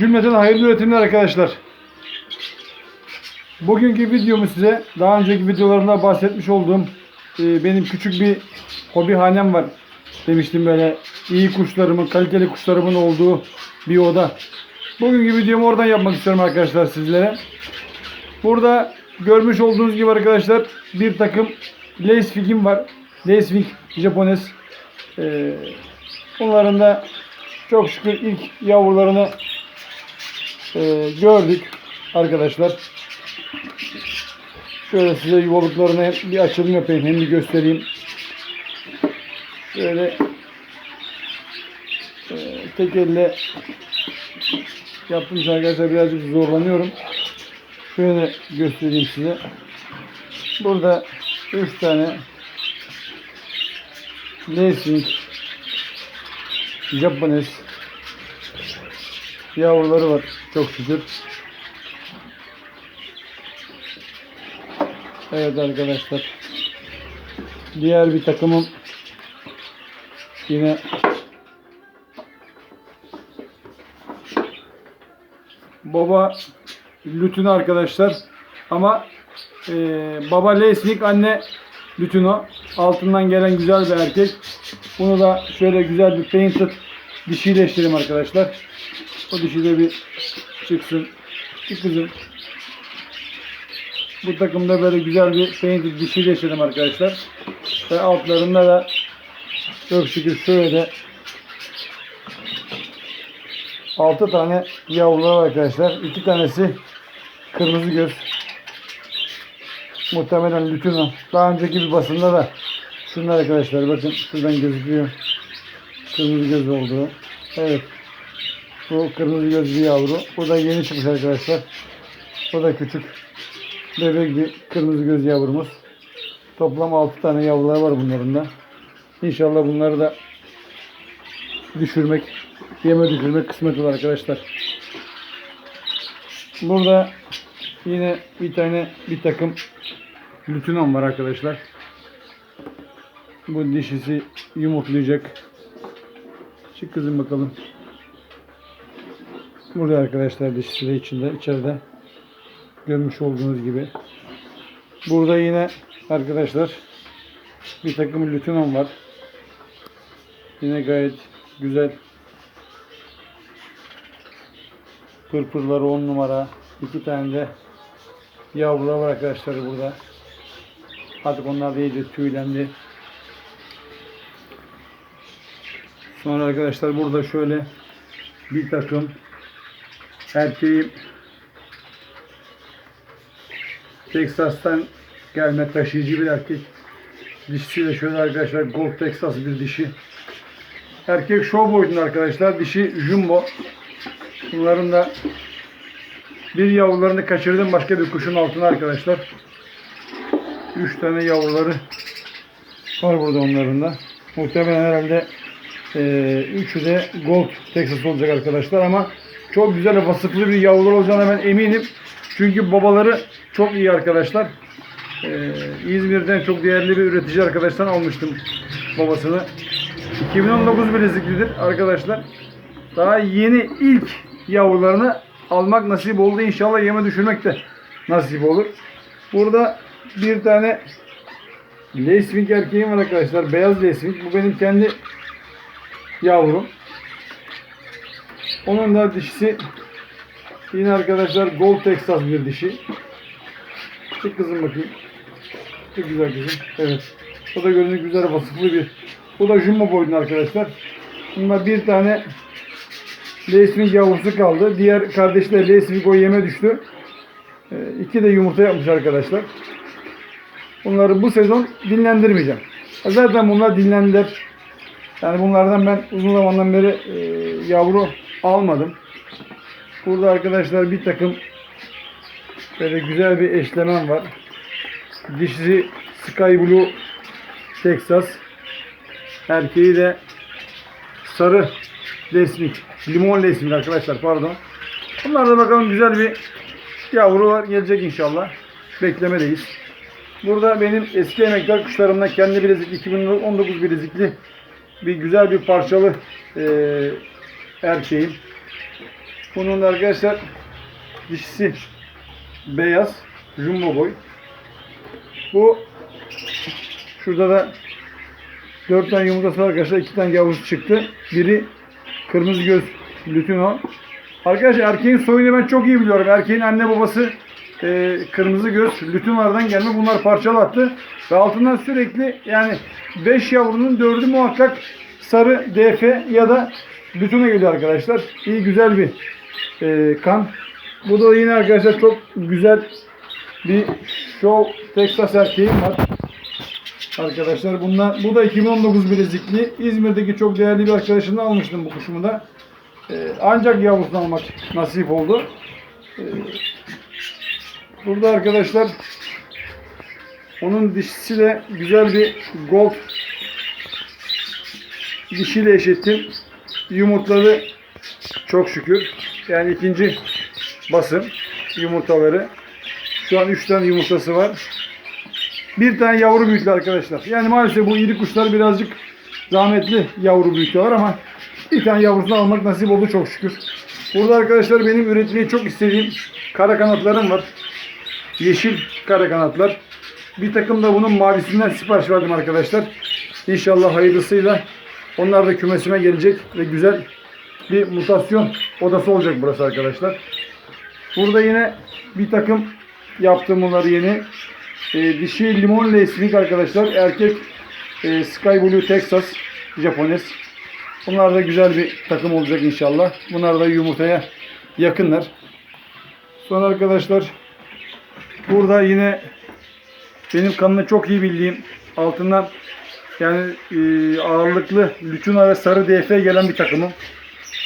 Cümleten hayırlı üretimler arkadaşlar. Bugünkü videomu size daha önceki videolarımda bahsetmiş olduğum e, benim küçük bir hobi hanem var. Demiştim böyle iyi kuşlarımın, kaliteli kuşlarımın olduğu bir oda. Bugünkü videomu oradan yapmak istiyorum arkadaşlar sizlere. Burada görmüş olduğunuz gibi arkadaşlar bir takım Lacewing'im var. Lacewing Japones. Ee, bunların da çok şükür ilk yavrularını e, gördük arkadaşlar. Şöyle size yuvalıklarını bir açılım yapayım hem bir göstereyim. Şöyle e, tek elle yaptım arkadaşlar birazcık zorlanıyorum. Şöyle göstereyim size. Burada 3 tane Lacing Japones yavruları var çok şükür. Evet arkadaşlar. Diğer bir takımım yine baba Lütüno arkadaşlar. Ama e, baba Lesnik anne Lütüno. Altından gelen güzel bir erkek. Bunu da şöyle güzel bir painted dişileştirelim arkadaşlar. O dişi de bir çıksın. Bir kızım. Bu takımda böyle güzel bir painted dişileştirelim arkadaşlar. Ve altlarında da çok şükür şöyle 6 tane yavrular arkadaşlar. 2 tanesi kırmızı göz. Muhtemelen Lütino. Daha önceki bir basında da şunlar arkadaşlar bakın şuradan gözüküyor. Kırmızı göz olduğu. Evet. Bu kırmızı göz bir yavru. Bu da yeni çıkmış arkadaşlar. Bu da küçük. Bebek bir kırmızı göz yavrumuz. Toplam 6 tane yavrular var bunların da. İnşallah bunları da düşürmek, yeme düşürmek kısmet olur arkadaşlar. Burada yine bir tane bir takım lütünon var arkadaşlar. Bu dişisi yumurtlayacak. Çık kızım bakalım. Burada arkadaşlar dişisi de içinde, içeride. Görmüş olduğunuz gibi. Burada yine arkadaşlar bir takım lütünon var. Yine gayet güzel. Pırpırları 10 numara. iki tane de yavrular var arkadaşlar burada. Artık onlar da iyice tüylendi. Sonra arkadaşlar burada şöyle bir takım erkeğim Texas'tan gelme taşıyıcı bir erkek. Dişisi şöyle arkadaşlar Gold Texas bir dişi. Erkek show boyutunda arkadaşlar. Dişi jumbo. Bunların da bir yavrularını kaçırdım başka bir kuşun altına arkadaşlar. Üç tane yavruları var burada onların da. Muhtemelen herhalde eee üçü de Gold Texas olacak arkadaşlar ama çok güzel vasıflı bir yavrular olacağına ben eminim. Çünkü babaları çok iyi arkadaşlar. Ee, İzmir'den çok değerli bir üretici arkadaştan almıştım babasını. 2019 bileziklidir arkadaşlar. Daha yeni ilk yavrularını almak nasip oldu. İnşallah yeme düşürmek de nasip olur. Burada bir tane Lacewing erkeğim var arkadaşlar. Beyaz Lacewing. Bu benim kendi yavrum. Onun da dişisi yine arkadaşlar Gold Texas bir dişi. Çık kızım bakayım. Çok güzel kızım. Evet. O da görünük güzel vasıflı bir. Bu da jumbo boyunda arkadaşlar. Bunda bir tane Lacewing yavrusu kaldı. Diğer kardeşler Lacewing o yeme düştü. Ee, iki de yumurta yapmış arkadaşlar. Bunları bu sezon dinlendirmeyeceğim. Zaten bunlar dinlendiler. Yani bunlardan ben uzun zamandan beri e, yavru almadım. Burada arkadaşlar bir takım böyle güzel bir eşlemem var. Dişisi Sky Blue Texas. Erkeği de sarı lesmik. Limon lesmik arkadaşlar pardon. Bunlar da bakalım güzel bir yavru var. Gelecek inşallah. Beklemedeyiz. Burada benim eski emektar kuşlarımdan kendi bilezik 2019 bilezikli bir güzel bir parçalı eee erkeğim. Bunun da arkadaşlar dişisi beyaz jumbo boy. Bu şurada da 4 tane yumurtası var arkadaşlar. 2 tane yavrusu çıktı. Biri kırmızı göz lütino. Arkadaşlar erkeğin soyunu ben çok iyi biliyorum. Erkeğin anne babası e, kırmızı göz lütinolardan gelme. Bunlar parçalı attı. Ve altından sürekli yani 5 yavrunun 4'ü muhakkak sarı DF ya da lütino geliyor arkadaşlar. İyi güzel bir e, kan. Bu da yine arkadaşlar çok güzel bir Show Texas erkeğim var. Arkadaşlar bunlar, bu da 2019 bilezikli. İzmir'deki çok değerli bir arkadaşımdan almıştım bu kuşumu da. Ee, ancak yavrusunu almak nasip oldu. Ee, burada arkadaşlar onun dişisi de güzel bir gold dişiyle eşittim. Yumurtladı çok şükür. Yani ikinci basın yumurtaları. Şu an 3 tane yumurtası var. Bir tane yavru büyüklü arkadaşlar. Yani maalesef bu iri kuşlar birazcık zahmetli yavru büyütüyorlar ama bir tane yavrusunu almak nasip oldu çok şükür. Burada arkadaşlar benim üretmeyi çok istediğim kara kanatlarım var. Yeşil kara kanatlar. Bir takım da bunun mavisinden sipariş verdim arkadaşlar. İnşallah hayırlısıyla onlar da kümesime gelecek ve güzel bir mutasyon odası olacak burası arkadaşlar. Burada yine bir takım yaptım bunları yeni. E, dişi limon lesnik arkadaşlar. Erkek e, Sky Blue Texas Japones. Bunlar da güzel bir takım olacak inşallah. Bunlar da yumurtaya yakınlar. Sonra arkadaşlar burada yine benim kanını çok iyi bildiğim altından yani e, ağırlıklı lütuna ve sarı DF gelen bir takımım.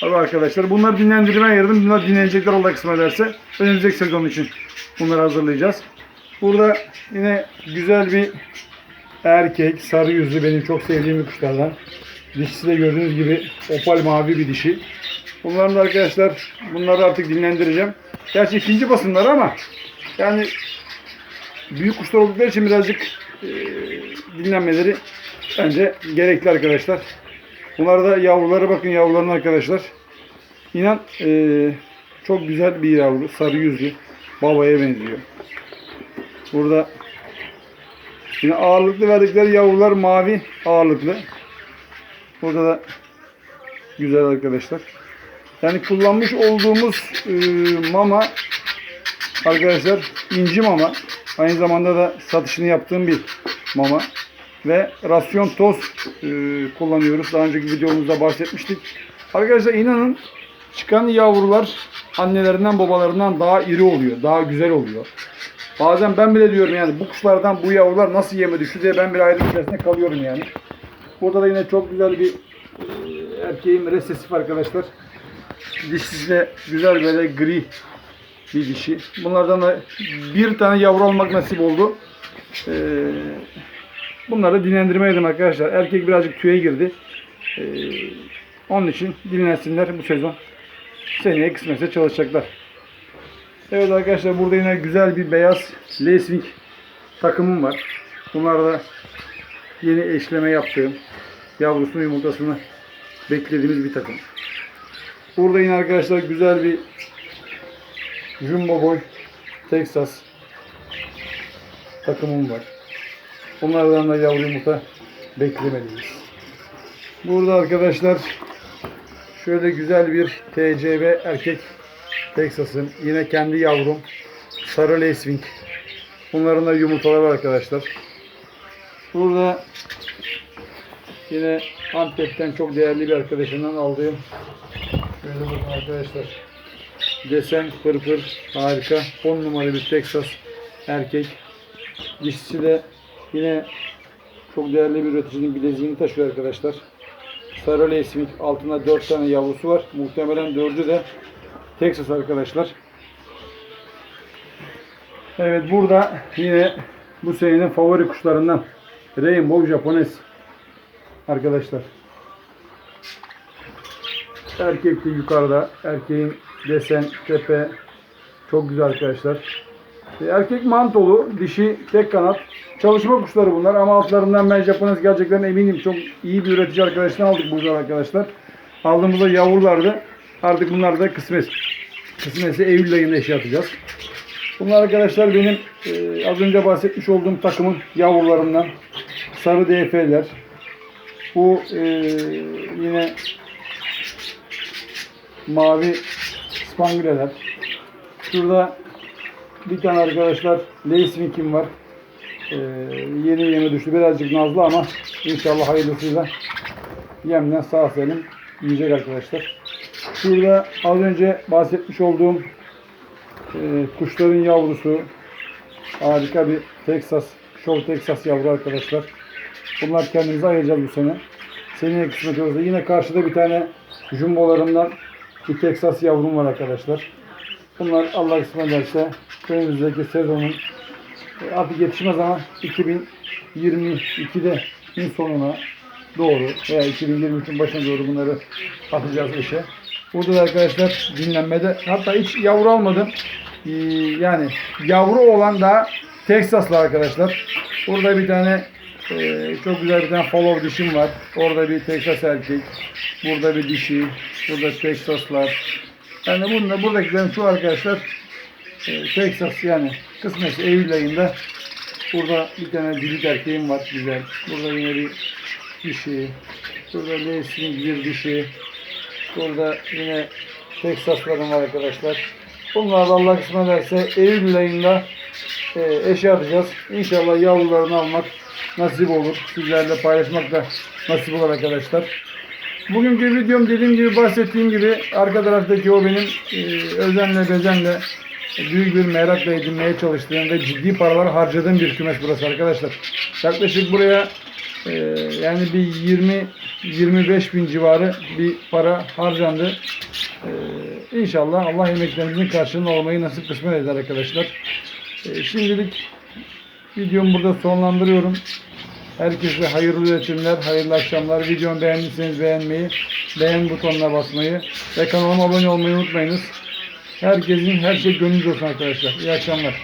Abi arkadaşlar bunları dinlendirmeye ayırdım. Bunlar dinlenecekler Allah kısmet ederse. Önümüzdeki sezon için bunları hazırlayacağız. Burada yine güzel bir erkek, sarı yüzlü benim çok sevdiğim bir kuşlardan. Dişisi de gördüğünüz gibi opal mavi bir dişi. Bunların da arkadaşlar bunları artık dinlendireceğim. Gerçi ikinci basınlar ama yani büyük kuşlar oldukları için birazcık e, dinlenmeleri bence gerekli arkadaşlar. Bunlar da yavruları bakın yavrularına arkadaşlar. İnan e, çok güzel bir yavru. Sarı yüzlü. Babaya benziyor. Burada yine ağırlıklı verdikleri yavrular mavi ağırlıklı. Burada da güzel arkadaşlar. Yani kullanmış olduğumuz e, mama arkadaşlar inci mama. Aynı zamanda da satışını yaptığım bir mama. Ve rasyon toz e, kullanıyoruz. Daha önceki videomuzda bahsetmiştik. Arkadaşlar inanın çıkan yavrular annelerinden babalarından daha iri oluyor. Daha güzel oluyor. Bazen ben bile diyorum yani bu kuşlardan bu yavrular nasıl yeme düştü diye ben bir ayrım içerisinde kalıyorum yani. Burada da yine çok güzel bir e, erkeğim resesif arkadaşlar. Dişisi de güzel böyle gri bir dişi. Bunlardan da bir tane yavru almak nasip oldu. Ee, bunları dinlendirmeydim arkadaşlar. Erkek birazcık tüye girdi. Ee, onun için dinlensinler bu sezon. Seneye kısmetse çalışacaklar. Evet arkadaşlar burada yine güzel bir beyaz Lacewing takımım var. Bunlar da yeni eşleme yaptığım yavrusunun yumurtasını beklediğimiz bir takım. Burada yine arkadaşlar güzel bir Jumbo Boy Texas takımım var. Bunlardan da yavru yumurta beklemeliyiz. Burada arkadaşlar şöyle güzel bir TCB erkek Texas'ın yine kendi yavrum sarı Lacewing. Bunların da yumurtaları var arkadaşlar. Burada yine Antep'ten çok değerli bir arkadaşımdan aldığım şöyle bakın arkadaşlar. Desen pırpır harika. 10 numaralı bir Texas erkek. Dişisi de yine çok değerli bir üreticinin bileziğini taşıyor arkadaşlar. Sarı Lacewing altında 4 tane yavrusu var. Muhtemelen 4'ü de Texas arkadaşlar. Evet burada yine bu senenin favori kuşlarından Rainbow Japones arkadaşlar. Erkek de yukarıda. Erkeğin desen, tepe çok güzel arkadaşlar. E, Erkek mantolu, dişi tek kanat. Çalışma kuşları bunlar ama altlarından ben Japones gerçekten eminim. Çok iyi bir üretici arkadaştan aldık burada arkadaşlar. Aldığımızda yavrulardı. Artık bunlar da kısmet. kısmetse Eylül ayında eşe atacağız. Bunlar arkadaşlar benim e, az önce bahsetmiş olduğum takımın yavrularından. Sarı DF'ler. Bu e, yine mavi spangleler. Şurada bir tane arkadaşlar Leiswink'im var. Ee, yeni yeme düştü. Birazcık nazlı ama inşallah hayırlısıyla yemden sağ salim yiyecek arkadaşlar. Şurada az önce bahsetmiş olduğum e, kuşların yavrusu harika bir Texas, Show Texas yavru arkadaşlar. Bunlar kendimize ayıracağız bu sene. Seneye kısmet olursa yine karşıda bir tane jumbolarımdan bir Texas yavrum var arkadaşlar. Bunlar Allah kısmet ederse önümüzdeki sezonun e, artık yetişmez ama 2022'de in sonuna doğru veya 2023'ün başına doğru bunları atacağız işe. Burada da arkadaşlar dinlenmede hatta hiç yavru almadım. Ee, yani yavru olan da Texaslı arkadaşlar. Burada bir tane e, çok güzel bir tane follow dişim var. Orada bir Texas erkek. Burada bir dişi. Burada Texaslar. Yani bununla buradakilerin şu arkadaşlar e, Texas yani kısmetse Eylül ayında burada bir tane dilik erkeğim var güzel. Burada yine bir dişi. Burada Leisling bir dişi. Burada yine Texaslarım var arkadaşlar. Bunlar Allah kısmet ederse Eylül ayında e, eşe atacağız. İnşallah yavrularını almak nasip olur. Sizlerle paylaşmak da nasip olur arkadaşlar. Bugünkü videom dediğim gibi bahsettiğim gibi arka taraftaki o benim e, özenle bezenle büyük bir merakla edinmeye çalıştığım ve ciddi paralar harcadığım bir kümes burası arkadaşlar. Yaklaşık buraya e, yani bir 20 25 bin civarı bir para harcandı. E, inşallah Allah emeklerimizin karşılığını olmayı nasip kısmet eder arkadaşlar. E, şimdilik videomu burada sonlandırıyorum. Herkese hayırlı üretimler, hayırlı akşamlar. Videomu beğendiyseniz beğenmeyi, beğen butonuna basmayı ve kanalıma abone olmayı unutmayınız. Herkesin her şey gönlünüzce olsun arkadaşlar. İyi akşamlar.